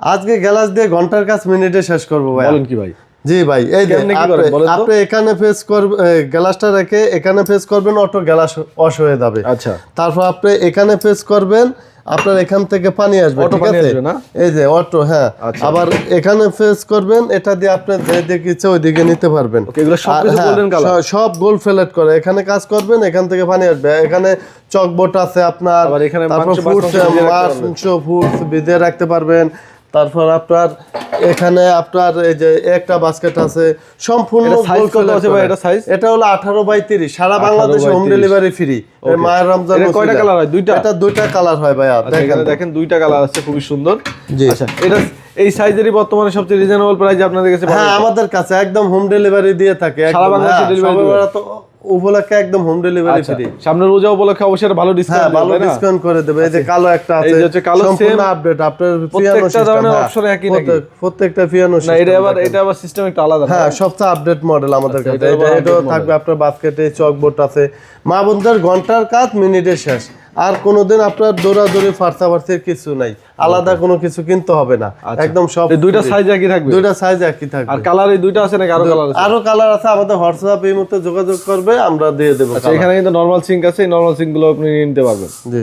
আজকে গ্লাস দিয়ে ঘণ্টার কাজ মিনিটে শেষ করব ভাই বলেন কি ভাই? জি ভাই এই যে আপনি- এখানে ফেস করবেন গ্লাসটা রেখে এখানে ফেস করবেন অটো গ্লাস অস হয়ে যাবে। আচ্ছা। তারপর আপনি এখানে ফেস করবেন আপনার এখান থেকে পানি আসবে ঠিক আছে? এই যে অটো হ্যাঁ। আচ্ছা। আবার এখানে ফেস করবেন এটা দিয়ে আপনি যেদিকে ইচ্ছে ওইদিকে নিতে পারবেন। ওকে এগুলো সব হ্যাঁ, গোল ফ্লেট করে। এখানে কাজ করবেন এখান থেকে পানি আসবে। এখানে চকবোট আছে আপনার তারপর ফুডস মাছ ফুডস ভিজিয়ে রাখতে পারবেন। তারপর আপনার এখানে আপনার এই যে একটা বাস্কেট আছে সম্পূর্ণ এটা হলো আঠারো বাই তিরিশ। সারা 18 বাংলাদেশে হোম ডেলিভারি ফ্রি মায়ের রমজান কয়টা কালার হয়? দুইটা? এটা দুইটা কালার হয় ভাইয়া আচ্ছা দেখেন। দেখেন দুইটা কালার আছে খুবই সুন্দর। জি। আচ্ছা এটা এই সাইজেরই বর্তমানে সবচেয়ে রিজনেবল প্রাইসে আপনাদের কাছে হ্যাঁ আমাদের কাছে একদম হোম ডেলিভারি দিয়ে থাকে সারা বাংলাদেশে হ্যাঁ, উপলক্ষে একদম হোম ডেলিভারি আচ্ছা ফ্রি সামনে রোজা উপলক্ষে অবশ্যই ভালো হ্যাঁ ডিসকাউন্ট ভালো ডিসকাউন্ট করে দেবে। এই যে কালো একটা আছে এই হচ্ছে কালো সম্পূর্ণ আপডেট আপনার পিয়ানো প্রত্যেকটা ধরনের অপশন একই নাকি? প্রত্যেকটা পিয়ানো না এটা আবার এটা আবার সিস্টেম একটা আলাদা হ্যাঁ সবচেয়ে আপডেট মডেল আমাদের আচ্ছা, কাছে। এটা এটা এটাও থাকবে আপনার বাস্কেটে চকবোর্ড আছে। মা বন্ধুর ঘণ্টার কাজ মিনিটে শেষ। আর কোনোদিন আপনার দৌড়াদৌড়ি ফার্সাফার্সির কিছু নাই। আলাদা কোনো কিছু কিনতে হবে না। আচ্ছা। একদম সব দুইটা সাইজ একই থাকবে? দুইটা সাইজ একই থাকবে। আর কালার এই দুইটা আছে নাকি আরও কালার আছে? আরও কালার আছে আমাদের হোয়াটসঅ্যাপ এই মুহূর্তে যোগাযোগ করবে আমরা দিয়ে দেবো আচ্ছা এখানে কিন্তু নরমাল সিঙ্ক আছে এই নরমাল সিঙ্কগুলো আপনি নিতে পারবেন। জি।